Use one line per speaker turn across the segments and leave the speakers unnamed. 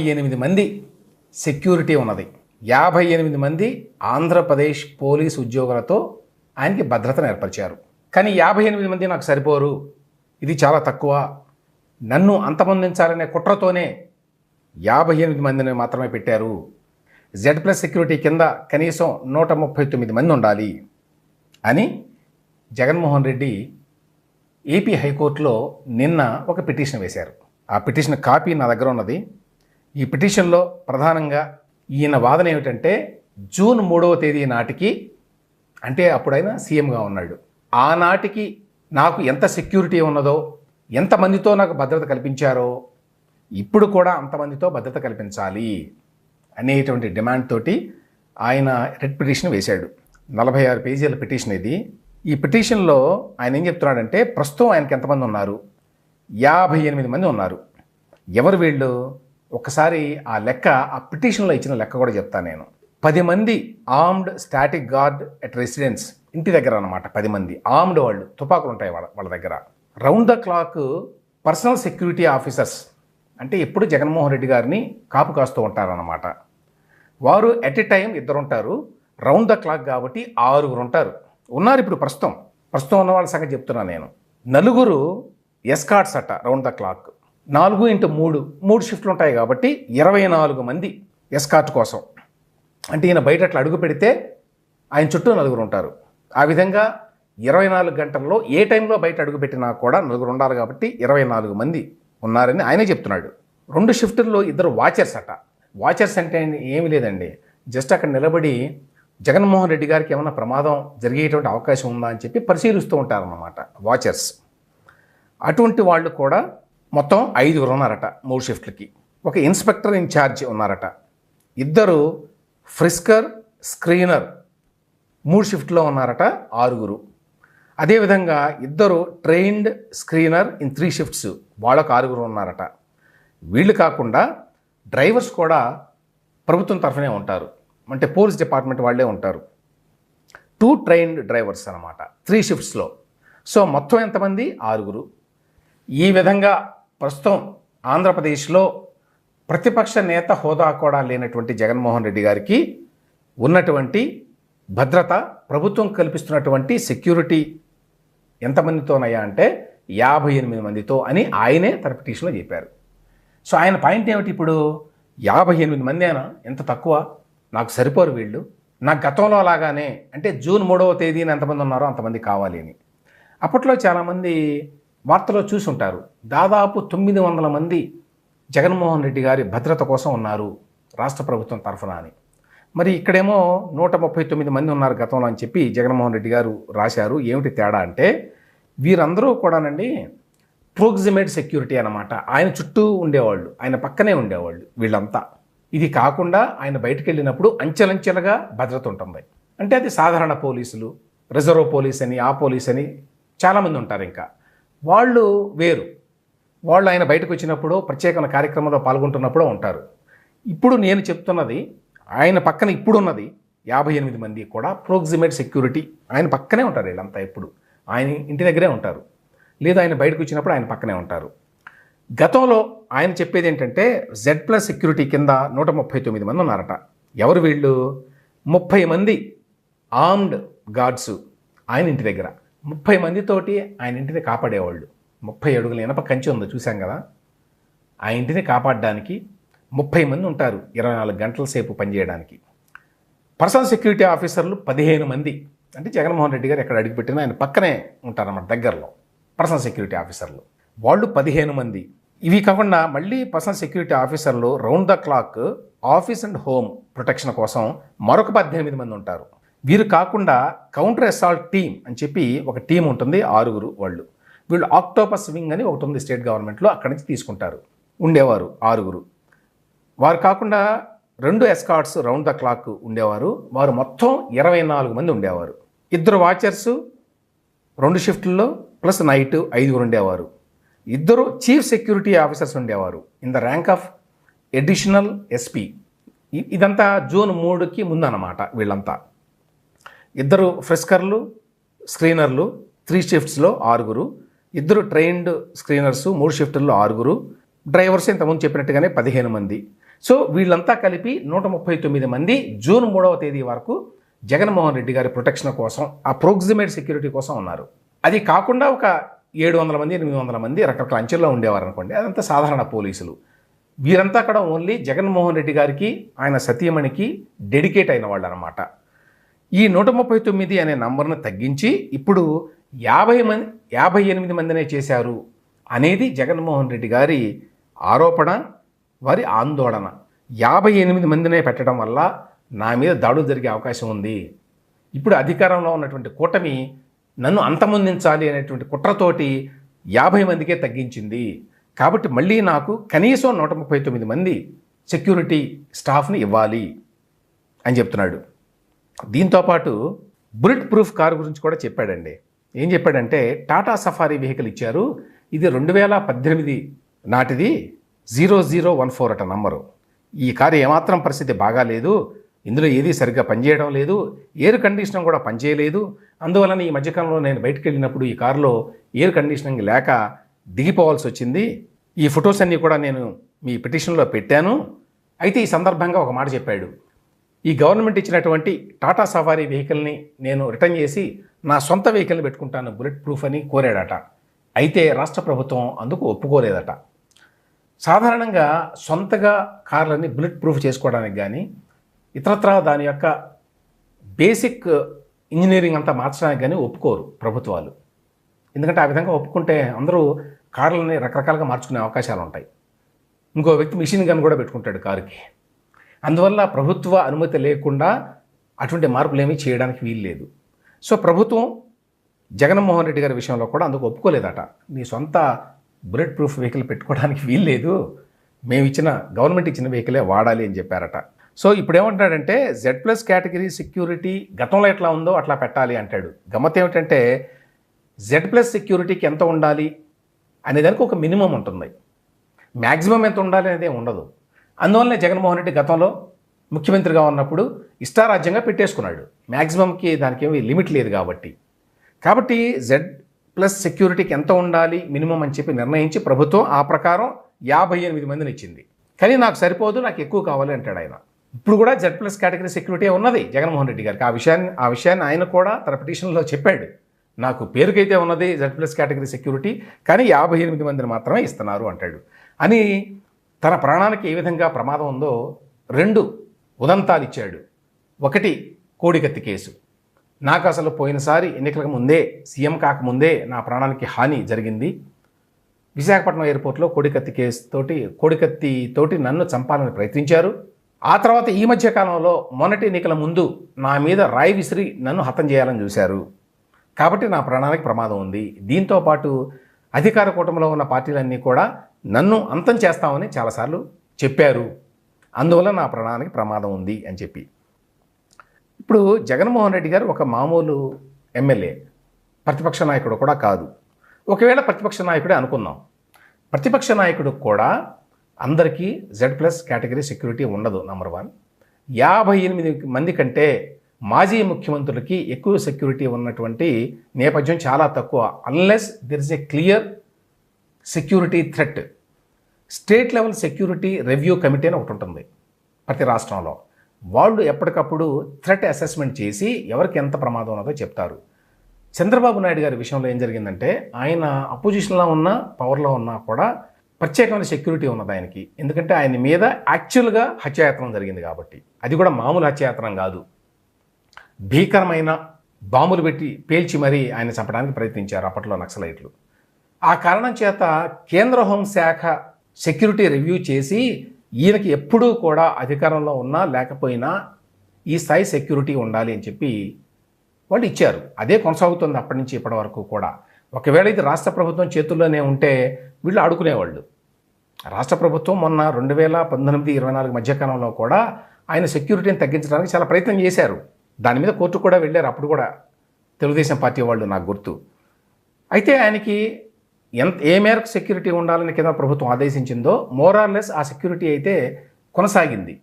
ఎనిమిది మంది సెక్యూరిటీ ఉన్నది. యాభై ఎనిమిది మంది ఆంధ్రప్రదేశ్ పోలీస్ ఉద్యోగులతో ఆయనకి భద్రతను ఏర్పరిచారు. కానీ యాభై ఎనిమిది మంది నాకు సరిపోరు. ఇది చాలా తక్కువ. నన్ను అంతమొందించాలనే కుట్రతోనే యాభై ఎనిమిది మందిని మాత్రమే పెట్టారు. జెడ్ ప్లస్ సెక్యూరిటీ కింద కనీసం నూట ముప్పై తొమ్మిది మంది ఉండాలి అని జగన్మోహన్ రెడ్డి ఏపీ హైకోర్టులో నిన్న ఒక పిటిషన్ వేశారు. ఆ పిటిషన్ కాపీ నా దగ్గర ఉన్నది. ఈ పిటిషన్లో ప్రధానంగా ఈయన వాదన ఏమిటంటే జూన్ మూడవ తేదీ నాటికి అంటే అప్పుడైనా సీఎంగా ఉన్నాడు. ఆనాటికి నాకు ఎంత సెక్యూరిటీ ఉన్నదో ఎంతమందితో నాకు భద్రత కల్పించారో ఇప్పుడు కూడా అంతమందితో భద్రత కల్పించాలి అనేటువంటి డిమాండ్ తోటి ఆయన రెడ్ పిటిషన్ వేశాడు. నలభై ఆరు పేజీల పిటిషన్ ఇది. ఈ పిటిషన్లో ఆయన ఏం చెప్తున్నాడంటే ప్రస్తుతం ఆయనకి ఎంతమంది ఉన్నారు? యాభై ఎనిమిది మంది ఉన్నారు. ఎవరు వీళ్ళు? ఒకసారి ఆ లెక్క ఆ పిటిషన్లో ఇచ్చిన లెక్క కూడా చెప్తాను నేను. పది మంది armed static guard at residence ఇంటి దగ్గర అనమాట పది మంది. ఆర్మ్డ్ వాళ్ళు తుపాకులు ఉంటాయి వాళ్ళ వాళ్ళ దగ్గర. Round the clock personal security officers అంటే ఎప్పుడు జగన్మోహన్ రెడ్డి గారిని కాపు కాస్తూ ఉంటారన్నమాట. వారు ఎట్ ఎ టైం ఇద్దరు ఉంటారు రౌండ్ ద క్లాక్ కాబట్టి ఆరుగురు ఉంటారు. ఉన్నారు ఇప్పుడు ప్రస్తుతం. ప్రస్తుతం ఉన్న వాళ్ళ సంగతి చెప్తున్నాను నేను. నలుగురు escorts at round the clock. నాలుగు ఇంటూ మూడు మూడు షిఫ్ట్లు ఉంటాయి కాబట్టి ఇరవై నాలుగు మంది ఎస్కార్ట్ కోసం. అంటే ఈయన బయట అట్లా అడుగు పెడితే ఆయన చుట్టూ నలుగురు ఉంటారు. ఆ విధంగా ఇరవై నాలుగు గంటల్లో ఏ టైంలో బయట అడుగు పెట్టినా కూడా నలుగురు ఉండాలి కాబట్టి ఇరవై నాలుగు మంది ఉన్నారని ఆయనే చెప్తున్నాడు. రెండు షిఫ్టుల్లో ఇద్దరు వాచర్స్ అట. వాచర్స్ అంటే ఏమీ లేదండి. జస్ట్ అక్కడ నిలబడి జగన్మోహన్ రెడ్డి గారికి ఏమైనా ప్రమాదం జరిగేటువంటి అవకాశం ఉందా అని చెప్పి పరిశీలిస్తూ ఉంటారన్నమాట వాచర్స్. అటువంటి వాళ్ళు కూడా మొత్తం ఐదుగురు ఉన్నారట మూడు షిఫ్ట్లకి. ఒక ఇన్స్పెక్టర్ ఇన్ఛార్జ్ ఉన్నారట. ఇద్దరు ఫ్రిస్కర్ స్క్రీనర్ మూడు షిఫ్ట్లో ఉన్నారట ఆరుగురు. అదేవిధంగా ఇద్దరు trained screener in three shifts వాళ్ళకు ఆరుగురు ఉన్నారట. వీళ్ళు కాకుండా డ్రైవర్స్ కూడా ప్రభుత్వం తరఫునే ఉంటారు. అంటే పోలీస్ డిపార్ట్మెంట్ వాళ్ళే ఉంటారు. టూ ట్రైన్డ్ డ్రైవర్స్ అనమాట త్రీ షిఫ్ట్స్లో. సో మొత్తం ఎంతమంది? ఆరుగురు. ఈ విధంగా ప్రస్తుతం ఆంధ్రప్రదేశ్లో ప్రతిపక్ష నేత హోదా కూడా లేనటువంటి జగన్మోహన్ రెడ్డి గారికి ఉన్నటువంటి భద్రత ప్రభుత్వం కల్పిస్తున్నటువంటి సెక్యూరిటీ ఎంతమందితోనయ్యా అంటే యాభై ఎనిమిది మందితో అని ఆయనే తన పిటిషన్లో చెప్పారు. సో ఆయన పాయింట్ ఏమిటి ఇప్పుడు? యాభై ఎనిమిది మంది అయినా ఎంత తక్కువ? నాకు సరిపోరు వీళ్ళు. నాకు గతంలో లాగానే అంటే జూన్ మూడవ తేదీన ఎంతమంది ఉన్నారో అంతమంది కావాలి అని. అప్పట్లో చాలామంది వార్తలో చూసుంటారు. దాదాపు తొమ్మిది వందల మంది జగన్మోహన్ రెడ్డి గారి భద్రత కోసం ఉన్నారు రాష్ట్ర ప్రభుత్వం తరఫున అని. మరి ఇక్కడేమో నూట ముప్పై తొమ్మిది మంది ఉన్నారు గతంలో అని చెప్పి జగన్మోహన్ రెడ్డి గారు రాశారు. ఏమిటి తేడా అంటే వీరందరూ కూడానండి ప్రోగ్జిమేట్ సెక్యూరిటీ అనమాట ఆయన చుట్టూ ఉండేవాళ్ళు ఆయన పక్కనే ఉండేవాళ్ళు వీళ్ళంతా. ఇది కాకుండా ఆయన బయటకు వెళ్ళినప్పుడు అంచెలంచెలుగా భద్రత ఉంటుంది. అంటే అది సాధారణ పోలీసులు రిజర్వ్ పోలీస్ అని ఆ పోలీస్ అని చాలామంది ఉంటారు ఇంకా. వాళ్ళు వేరు. వాళ్ళు ఆయన బయటకు వచ్చినప్పుడు ప్రత్యేకమైన కార్యక్రమంలో పాల్గొంటున్నప్పుడు ఉంటారు. ఇప్పుడు నేను చెప్తున్నది ఆయన పక్కన ఇప్పుడున్నది యాభై ఎనిమిది మంది కూడా ప్రోక్సిమేట్ సెక్యూరిటీ. ఆయన పక్కనే ఉంటారు వీళ్ళంతా ఎప్పుడు. ఆయన ఇంటి దగ్గరే ఉంటారు. లేదా ఆయన బయటకు వచ్చినప్పుడు ఆయన పక్కనే ఉంటారు. గతంలో ఆయన చెప్పేది ఏంటంటే జెడ్ ప్లస్ సెక్యూరిటీ కింద నూట ముప్పై తొమ్మిది మంది ఉన్నారట. ఎవరు వీళ్ళు? ముప్పై మంది ఆర్మ్డ్ గార్డ్స్ ఆయన ఇంటి దగ్గర. ముప్పై మందితోటి ఆయన ఇంటిని కాపాడేవాళ్ళు. ముప్పై అడుగుల ఇనప కంచి ఉందో చూసాం కదా? ఆ ఇంటిని కాపాడడానికి ముప్పై మంది ఉంటారు ఇరవై నాలుగు గంటల సేపు పనిచేయడానికి పర్సనల్ సెక్యూరిటీ ఆఫీసర్లు పదిహేను మంది. అంటే జగన్మోహన్ రెడ్డి గారు ఎక్కడ అడుగుపెట్టినా ఆయన పక్కనే ఉంటారన్నమాట దగ్గరలో పర్సనల్ సెక్యూరిటీ ఆఫీసర్లు. వాళ్ళు పదిహేను మంది. ఇవి కాకుండా మళ్ళీ పర్సనల్ సెక్యూరిటీ ఆఫీసర్లు round the clock office and home protection కోసం మరొక పద్దెనిమిది మంది ఉంటారు. వీరు కాకుండా కౌంటర్ అసాల్ట్ టీమ్ అని చెప్పి ఒక టీం ఉంటుంది ఆరుగురు వాళ్ళు. వీళ్ళు ఆక్టోపస్ వింగ్ అని ఒకటి ఉంది స్టేట్ గవర్నమెంట్లో అక్కడి నుంచి తీసుకుంటారు. ఉండేవారు ఆరుగురు. వారు కాకుండా రెండు ఎస్కాట్స్ రౌండ్ ద క్లాక్ ఉండేవారు. వారు మొత్తం ఇరవై నాలుగు మంది ఉండేవారు. ఇద్దరు వాచర్స్ రెండు షిఫ్ట్లలో ప్లస్ నైట్ ఐదుగురు ఉండేవారు. ఇద్దరు చీఫ్ సెక్యూరిటీ ఆఫీసర్స్ ఉండేవారు. In the rank of additional SP. ఇదంతా జూన్ మూడుకి ముందన్నమాట వీళ్ళంతా. ఇద్దరు ఫ్రెస్కర్లు స్క్రీనర్లు త్రీ షిఫ్ట్స్లో ఆరుగురు. ఇద్దరు ట్రైన్డ్ స్క్రీనర్స్ మూడు షిఫ్టుల్లో ఆరుగురు. డ్రైవర్స్ ఇంతకుముందు చెప్పినట్టుగానే పదిహేను మంది. సో వీళ్ళంతా కలిపి నూట ముప్పై తొమ్మిది మంది జూన్ మూడవ తేదీ వరకు జగన్మోహన్ రెడ్డి గారి ప్రొటెక్షన్ కోసం ఆ ప్రోక్సిమేట్ సెక్యూరిటీ కోసం ఉన్నారు. అది కాకుండా ఒక ఏడు వందల మంది ఎనిమిది వందల మంది రకరకాల అంచెల్లో ఉండేవారు అనుకోండి అదంతా సాధారణ పోలీసులు. వీరంతా కూడా ఓన్లీ జగన్మోహన్ రెడ్డి గారికి ఆయన సతీమణికి డెడికేట్ అయిన వాళ్ళు అనమాట ఈ నూట ముప్పై తొమ్మిది అనే నంబర్ను తగ్గించి ఇప్పుడు యాభై మంది యాభై ఎనిమిది మందినే చేశారు అనేది జగన్మోహన్ రెడ్డి గారి ఆరోపణ వారి ఆందోళన. యాభై ఎనిమిది మందినే పెట్టడం వల్ల నా మీద దాడులు జరిగే అవకాశం ఉంది. ఇప్పుడు అధికారంలో ఉన్నటువంటి కూటమి నన్ను అంతమొందించాలి అనేటువంటి కుట్రతోటి యాభై మందికే తగ్గించింది. కాబట్టి మళ్ళీ నాకు కనీసం నూట ముప్పై తొమ్మిది మంది సెక్యూరిటీ స్టాఫ్ని ఇవ్వాలి అని చెప్తున్నాడు. దీంతోపాటు బుల్లెట్ ప్రూఫ్ కారు గురించి కూడా చెప్పాడండి. ఏం చెప్పాడంటే టాటా సఫారీ వెహికల్ ఇచ్చారు. ఇది రెండు వేల పద్దెనిమిది నాటిది జీరో జీరో వన్ ఫోర్ అట నంబరు. ఈ కారు ఏమాత్రం పరిస్థితి బాగాలేదు. ఇందులో ఏది సరిగ్గా పనిచేయడం లేదు. ఎయిర్ కండిషనింగ్ కూడా పనిచేయలేదు. అందువలన ఈ మధ్యకాలంలో నేను బయటకు వెళ్ళినప్పుడు ఈ కారులో ఎయిర్ కండిషనింగ్ లేక దిగిపోవాల్సి వచ్చింది. ఈ ఫొటోస్ అన్నీ కూడా నేను మీ పిటిషన్లో పెట్టాను. అయితే ఈ సందర్భంగా ఒక మాట చెప్పాడు. ఈ గవర్నమెంట్ ఇచ్చినటువంటి టాటా సఫారీ వెహికల్ని నేను రిటర్న్ చేసి నా సొంత వెహికల్ని పెట్టుకుంటాను బుల్లెట్ ప్రూఫ్ అని కోరాడట. అయితే రాష్ట్ర ప్రభుత్వం అందుకు ఒప్పుకోలేదట. సాధారణంగా సొంతగా కార్లని బుల్లెట్ ప్రూఫ్ చేసుకోవడానికి కానీ ఇతరత్రా దాని యొక్క బేసిక్ ఇంజనీరింగ్ అంతా మార్చడానికి కానీ ఒప్పుకోరు ప్రభుత్వాలు. ఎందుకంటే ఆ విధంగా ఒప్పుకుంటే అందరూ కార్లని రకరకాలుగా మార్చుకునే అవకాశాలు ఉంటాయి ఇంకో వ్యక్తి మిషన్ గన్ కూడా పెట్టుకుంటాడు కారుకి. అందువల్ల ప్రభుత్వ అనుమతి లేకుండా అటువంటి మార్పులు ఏమీ చేయడానికి వీలు లేదు సో ప్రభుత్వం జగన్మోహన్ రెడ్డి గారి విషయంలో కూడా అందుకు ఒప్పుకోలేదట. నీ సొంత బుల్లెట్ ప్రూఫ్ వెహికల్ పెట్టుకోవడానికి వీలు లేదు మేము ఇచ్చిన గవర్నమెంట్ ఇచ్చిన వెహికలే వాడాలి అని చెప్పారట. సో ఇప్పుడు ఏమంటాడంటే జెడ్ ప్లస్ కేటగిరీ సెక్యూరిటీ గతంలో ఎట్లా ఉందో అట్లా పెట్టాలి అంటాడు. గమ్మత్ ఏమిటంటే జెడ్ ప్లస్ సెక్యూరిటీకి ఎంత ఉండాలి అనేదానికి ఒక మినిమం ఉంటుంది మ్యాక్సిమం ఎంత ఉండాలి అనేది ఉండదు. అందువల్లనే జగన్మోహన్ రెడ్డి గతంలో ముఖ్యమంత్రిగా ఉన్నప్పుడు ఇష్టారాజ్యంగా పెట్టేసుకున్నాడు. మ్యాక్సిమంకి దానికి ఏమి లిమిట్ లేదు కాబట్టి. కాబట్టి జెడ్ ప్లస్ సెక్యూరిటీకి ఎంత ఉండాలి మినిమం అని చెప్పి నిర్ణయించి ప్రభుత్వం ఆ ప్రకారం యాభై ఎనిమిది మందిని ఇచ్చింది. కానీ నాకు సరిపోదు నాకు ఎక్కువ కావాలి అంటాడు ఆయన. ఇప్పుడు కూడా జెడ్ ప్లస్ కేటగిరీ సెక్యూరిటీ ఉన్నది జగన్మోహన్ రెడ్డి గారికి. ఆ విషయాన్ని ఆ విషయాన్ని ఆయన కూడా తన పిటిషన్లో చెప్పాడు. నాకు పేరుకైతే ఉన్నది జెడ్ ప్లస్ కేటగిరీ సెక్యూరిటీ కానీ యాభై ఎనిమిది మందిని మాత్రమే ఇస్తున్నారు అంటాడు. అని తన ప్రాణానికి ఏ విధంగా ప్రమాదం ఉందో రెండు ఉదంతాలు ఇచ్చాడు ఒకటి కోడికత్తి కేసు. నాకు అసలు పోయినసారి ఎన్నికలకు ముందే సీఎం కాకముందే నా ప్రాణానికి హాని జరిగింది. విశాఖపట్నం ఎయిర్పోర్ట్లో కోడికత్తి కేసుతోటి కోడికత్తితోటి కోడికత్తి తోటి నన్ను చంపాలని ప్రయత్నించారు. ఆ తర్వాత ఈ మధ్య కాలంలో మొన్నటి ఎన్నికల ముందు నా మీద రాయి విసిరి నన్ను హతం చేయాలని చూశారు. కాబట్టి నా ప్రాణానికి ప్రమాదం ఉంది. దీంతో పాటు అధికార కూటమిలో ఉన్న పార్టీలన్నీ కూడా నన్ను అంతం చేస్తామని చాలాసార్లు చెప్పారు. అందువల్ల నా ప్రాణానికి ప్రమాదం ఉంది అని చెప్పి. ఇప్పుడు జగన్మోహన్ రెడ్డి గారు ఒక మామూలు ఎమ్మెల్యే ప్రతిపక్ష నాయకుడు కూడా కాదు. ఒకవేళ ప్రతిపక్ష నాయకుడే అనుకుందాం. ప్రతిపక్ష నాయకుడు కూడా అందరికీ జెడ్ ప్లస్ కేటగిరీ సెక్యూరిటీ ఉండదు నంబర్ వన్ యాభై ఎనిమిది మంది కంటే మాజీ ముఖ్యమంత్రులకి ఎక్కువ సెక్యూరిటీ ఉన్నటువంటి నేపథ్యం చాలా తక్కువ. Unless there is a clear security threat. State level security review committee అని ఒకటి ఉంటుంది ప్రతి రాష్ట్రంలో. వాళ్ళు ఎప్పటికప్పుడు థ్రెట్ అసెస్మెంట్ చేసి ఎవరికి ఎంత ప్రమాదం ఉన్నదో చెప్తారు. చంద్రబాబు నాయుడు గారి విషయంలో ఏం జరిగిందంటే ఆయన అపోజిషన్లో ఉన్న పవర్లో ఉన్నా కూడా ప్రత్యేకమైన సెక్యూరిటీ ఉన్నది ఆయనకి. ఎందుకంటే ఆయన మీద యాక్చువల్గా హత్యాయత్నం జరిగింది కాబట్టి. అది కూడా మామూలు హత్యాయత్నం కాదు. భీకరమైన బాంబులు పెట్టి పేల్చి మరీ ఆయన చంపడానికి ప్రయత్నించారు అప్పట్లో నక్సలైట్లు. ఆ కారణం చేత కేంద్ర హోంశాఖ సెక్యూరిటీ రివ్యూ చేసి ఈయనకి ఎప్పుడూ కూడా అధికారంలో ఉన్నా లేకపోయినా ఈ స్థాయి సెక్యూరిటీ ఉండాలి అని చెప్పి వాళ్ళు ఇచ్చారు. అదే కొనసాగుతుంది అప్పటి నుంచి ఇప్పటి వరకు కూడా. ఒకవేళ ఇది రాష్ట్ర ప్రభుత్వం చేతుల్లోనే ఉంటే వీళ్ళు ఆడుకునేవాళ్ళు. రాష్ట్ర ప్రభుత్వం మొన్న రెండు వేల పంతొమ్మిది ఇరవై నాలుగు మధ్యకాలంలో కూడా ఆయన సెక్యూరిటీని తగ్గించడానికి చాలా ప్రయత్నం చేశారు. దాని మీద కోర్టు కూడా వెళ్ళారు. అప్పుడు కూడా తెలుగుదేశం పార్టీ వాళ్ళు నాకు గుర్తు. అయితే ఆయనకి ఎంత ఏ మేరకు సెక్యూరిటీ ఉండాలని కేంద్ర ప్రభుత్వం ఆదేశించిందో మోరార్లెస్ ఆ సెక్యూరిటీ అయితే కొనసాగింది.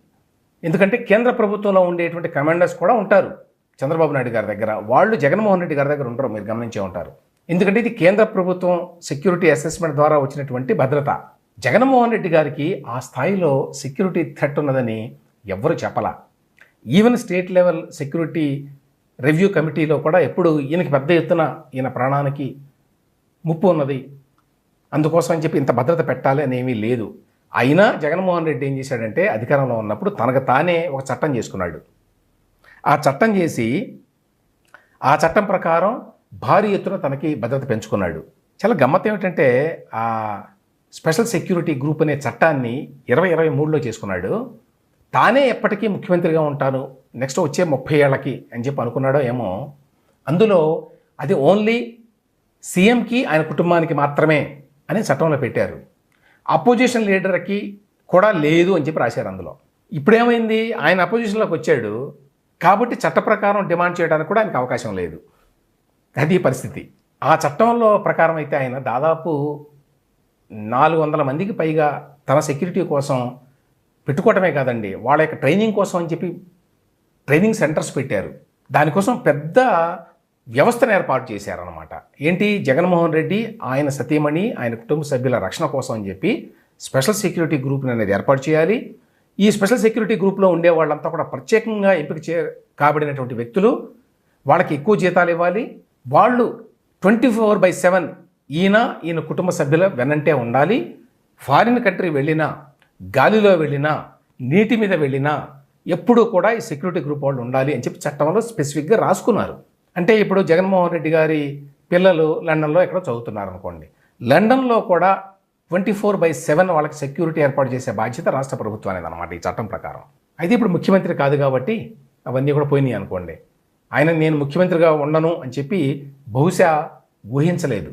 ఎందుకంటే కేంద్ర ప్రభుత్వంలో ఉండేటువంటి కమాండర్స్ కూడా ఉంటారు. చంద్రబాబు నాయుడు గారి దగ్గర. వాళ్ళు జగన్మోహన్ రెడ్డి గారి దగ్గర ఉంటారు. మీరు గమనించే ఉంటారు. ఎందుకంటే ఇది కేంద్ర ప్రభుత్వం సెక్యూరిటీ అసెస్మెంట్ ద్వారా వచ్చినటువంటి భద్రత. జగన్మోహన్ రెడ్డి గారికి ఆ స్థాయిలో సెక్యూరిటీ థ్రెట్ ఉన్నదని ఎవ్వరు చెప్పలా. Even state level security review కమిటీలో కూడా ఎప్పుడు ఈయనకి పెద్ద ఎత్తున ఈయన ప్రాణానికి ముప్పు ఉన్నది. అందుకోసం అని చెప్పి ఇంత భద్రత పెట్టాలి అని ఏమీ లేదు. అయినా జగన్మోహన్ రెడ్డి ఏం చేశాడంటే అధికారంలో ఉన్నప్పుడు తనకు తానే ఒక చట్టం చేసుకున్నాడు. ఆ చట్టం చేసి ఆ చట్టం ప్రకారం భారీ ఎత్తున తనకి భద్రత పెంచుకున్నాడు. చాలా గమ్మత్ ఏమిటంటే ఆ స్పెషల్ సెక్యూరిటీ గ్రూప్ అనే చట్టాన్ని ఇరవై ఇరవై మూడులో చేసుకున్నాడు. తానే ఎప్పటికీ ముఖ్యమంత్రిగా ఉంటాను నెక్స్ట్ వచ్చే ముప్పై ఏళ్ళకి అని చెప్పి అనుకున్నాడో ఏమో అందులో అది ఓన్లీ సీఎంకి ఆయన కుటుంబానికి మాత్రమే అని చట్టంలో పెట్టారు. అపోజిషన్ లీడర్కి కూడా లేదు అని చెప్పి రాశారు అందులో. ఇప్పుడేమైంది? ఆయన అపోజిషన్లోకి వచ్చాడు కాబట్టి చట్ట ప్రకారం డిమాండ్ చేయడానికి కూడా ఆయనకు అవకాశం లేదు. అది పరిస్థితి. ఆ చట్టంలో ప్రకారం అయితే ఆయన దాదాపు నాలుగు వందల మందికి పైగా తన సెక్యూరిటీ కోసం పెట్టుకోవటమే కాదండి వాళ్ళ యొక్క ట్రైనింగ్ కోసం అని చెప్పి ట్రైనింగ్ సెంటర్స్ పెట్టారు. దానికోసం పెద్ద వ్యవస్థను ఏర్పాటు చేశారనమాట ఏంటి? జగన్మోహన్ రెడ్డి ఆయన సతీమణి ఆయన కుటుంబ సభ్యుల రక్షణ కోసం అని చెప్పి స్పెషల్ సెక్యూరిటీ గ్రూప్ని అనేది ఏర్పాటు చేయాలి. ఈ స్పెషల్ సెక్యూరిటీ గ్రూప్లో ఉండే వాళ్ళంతా కూడా ప్రత్యేకంగా ఎంపిక చే కాబడినటువంటి వ్యక్తులు వాళ్ళకి ఎక్కువ జీతాలు ఇవ్వాలి. వాళ్ళు ట్వంటీ ఫోర్ బై సెవెన్ ఈయన ఈయన కుటుంబ సభ్యుల వెనంటే ఉండాలి. ఫారిన్ కంట్రీ వెళ్ళినా గాలిలో వెళ్ళినా నీటి మీద వెళ్ళినా ఎప్పుడూ కూడా ఈ సెక్యూరిటీ గ్రూప్ వాళ్ళు ఉండాలి అని చెప్పి చట్టంలో స్పెసిఫిక్గా రాసుకున్నారు. అంటే ఇప్పుడు జగన్మోహన్ రెడ్డి గారి పిల్లలు లండన్లో ఎక్కడో చదువుతున్నారు అనుకోండి లండన్లో కూడా ట్వంటీ ఫోర్ బై సెవెన్ వాళ్ళకి సెక్యూరిటీ ఏర్పాటు చేసే బాధ్యత రాష్ట్ర ప్రభుత్వానికి అనమాట ఈ చట్టం ప్రకారం. అయితే ఇప్పుడు ముఖ్యమంత్రి కాదు కాబట్టి అవన్నీ కూడా పోయినాయి అనుకోండి. ఆయన నేను ముఖ్యమంత్రిగా ఉండను అని చెప్పి బహుశా ఊహించలేదు.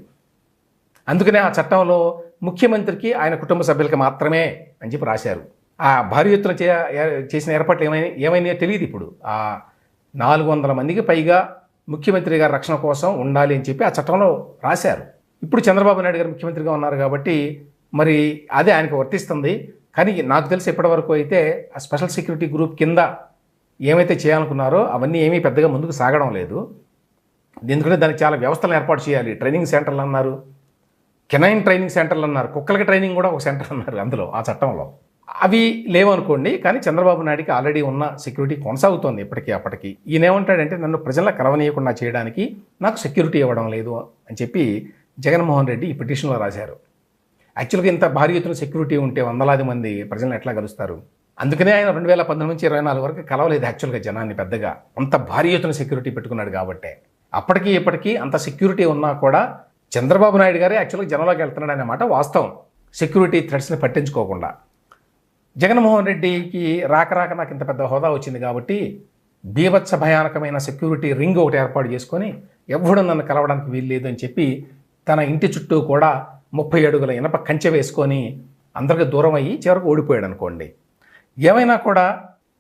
అందుకనే ఆ చట్టంలో ముఖ్యమంత్రికి ఆయన కుటుంబ సభ్యులకి మాత్రమే అని చెప్పి రాశారు. ఆ భార్యత్తులు చే చేసిన ఏర్పాట్లు ఏమైనా ఏమైనాయో తెలియదు ఇప్పుడు. ఆ నాలుగు వందల మందికి పైగా ముఖ్యమంత్రి గారి రక్షణ కోసం ఉండాలి అని చెప్పి ఆ చట్టంలో రాశారు. ఇప్పుడు చంద్రబాబు నాయుడు గారు ముఖ్యమంత్రిగా ఉన్నారు కాబట్టి మరి అదే ఆయనకు వర్తిస్తుంది. కానీ నాకు తెలిసి ఇప్పటివరకు అయితే ఆ స్పెషల్ సెక్యూరిటీ గ్రూప్ కింద ఏమైతే చేయాలనుకున్నారో అవన్నీ ఏమీ పెద్దగా ముందుకు సాగడం లేదు. ఎందుకంటే దానికి చాలా వ్యవస్థలు ఏర్పాటు చేయాలి. ట్రైనింగ్ సెంటర్లు అన్నారు. కెనైన్ ట్రైనింగ్ సెంటర్లు అన్నారు. కుక్కలకి ట్రైనింగ్ కూడా ఒక సెంటర్ అన్నారు అందులో ఆ చట్టంలో. అవి లేవనుకోండి కానీ చంద్రబాబు నాయుడికి ఆల్రెడీ ఉన్న సెక్యూరిటీ కొనసాగుతోంది ఇప్పటికీ అప్పటికి. ఈయన ఏమంటాడంటే నన్ను ప్రజల కలవనీయకుండా చేయడానికి నాకు సెక్యూరిటీ ఇవ్వడం లేదు అని చెప్పి జగన్మోహన్ రెడ్డి ఈ పిటిషన్లో రాశారు. యాక్చువల్గా ఇంత భారీ ఎత్తున సెక్యూరిటీ ఉంటే వందలాది మంది ప్రజలను ఎట్లా కలుస్తారు? అందుకనే ఆయన రెండు వేల పంతొమ్మిది నుంచి ఇరవై నాలుగు వరకు కలవలేదు యాక్చువల్గా జనాన్ని పెద్దగా. అంత భారీ ఎత్తున సెక్యూరిటీ పెట్టుకున్నాడు కాబట్టే. అప్పటికి ఇప్పటికీ అంత సెక్యూరిటీ ఉన్నా కూడా చంద్రబాబు నాయుడు గారే యాక్చువల్గా జనంలోకి వెళ్తున్నాడు అనే మాట వాస్తవం. సెక్యూరిటీ థ్రెట్స్ని పట్టించుకోకుండా. జగన్మోహన్ రెడ్డికి రాక రాక నాకు ఇంత పెద్ద హోదా వచ్చింది కాబట్టి బీభత్స భయానకమైన సెక్యూరిటీ రింగ్ ఒకటి ఏర్పాటు చేసుకొని ఎవడు నన్ను కలవడానికి వీల్లేదు అని చెప్పి తన ఇంటి చుట్టూ కూడా ముప్పై అడుగుల ఇనప కంచె వేసుకొని అందరికి దూరం అయ్యి చివరకు ఓడిపోయాడు అనుకోండి. ఏమైనా కూడా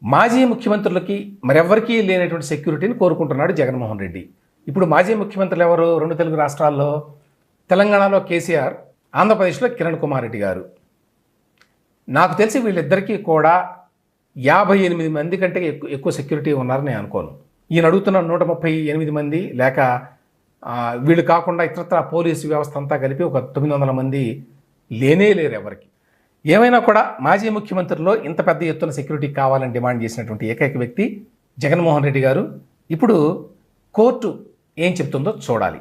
మాజీ ముఖ్యమంత్రులకి మరెవ్వరికీ లేనటువంటి సెక్యూరిటీని కోరుకుంటున్నాడు జగన్మోహన్ రెడ్డి. ఇప్పుడు మాజీ ముఖ్యమంత్రులు ఎవరు? రెండు తెలుగు రాష్ట్రాల్లో తెలంగాణలో కేసీఆర్ ఆంధ్రప్రదేశ్లో కిరణ్ కుమార్ రెడ్డి గారు. నాకు తెలిసి వీళ్ళిద్దరికీ కూడా యాభై ఎనిమిది మంది కంటే ఎక్కువ ఎక్కువ సెక్యూరిటీ ఉన్నారని నేను అనుకోను. ఈయన అడుగుతున్న నూట ముప్పై ఎనిమిది మంది లేక వీళ్ళు కాకుండా ఇతరత్ర పోలీసు వ్యవస్థ అంతా కలిపి ఒక తొమ్మిది వందల మంది లేనే లేరు ఎవరికి. ఏమైనా కూడా మాజీ ముఖ్యమంత్రిలో ఇంత పెద్ద ఎత్తున సెక్యూరిటీ కావాలని డిమాండ్ చేసినటువంటి ఏకైక వ్యక్తి జగన్మోహన్ రెడ్డి గారు. ఇప్పుడు కోర్టు ఏం చెప్తుందో చూడాలి.